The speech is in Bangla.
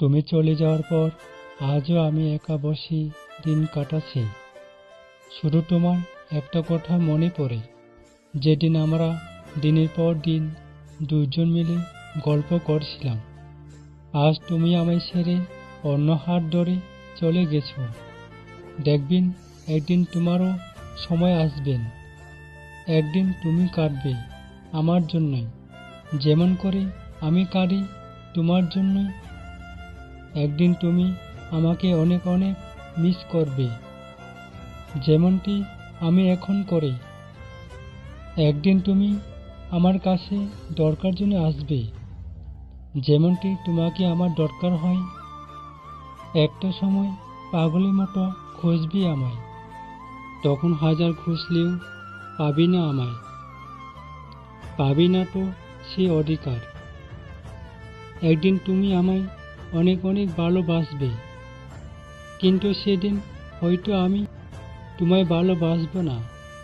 তুমি চলে যাওয়ার পর আজও আমি একা বসে, দিন কাটাচ্ছি। শুধু তোমার একটা কথা মনে পড়ে। যেদিন আমরা দিনের পর দিন দুজন মিলে গল্প করছিলাম, আজ তুমি আমায় ছেড়ে অন্য হাত ধরে চলে গেছো। দেখবেন একদিন তোমারও সময় আসবেন একদিন তুমি কাটবে আমার জন্যই। যেমন করে আমি কাঁদি, তোমার জন্য একদিন তুমি আমাকে অনেক অনেক মিস করবে। যেমনটি আমি এখন করি। একদিন তুমি আমার কাছে দরকার জন্য আসবে। যেমনটি তোমাকে আমার দরকার হয়। একটা সময় পাগলের মতো খুঁজবি আমায়। তখন হাজার খুঁজলেও পাবি না আমায়। পাবি না তো সে অধিকার। একদিন তুমি আমায় অনেক অনেক ভালোবাসবে। কিন্তু সেদিন হয়তো আমি তোমায় ভালোবাসবো না।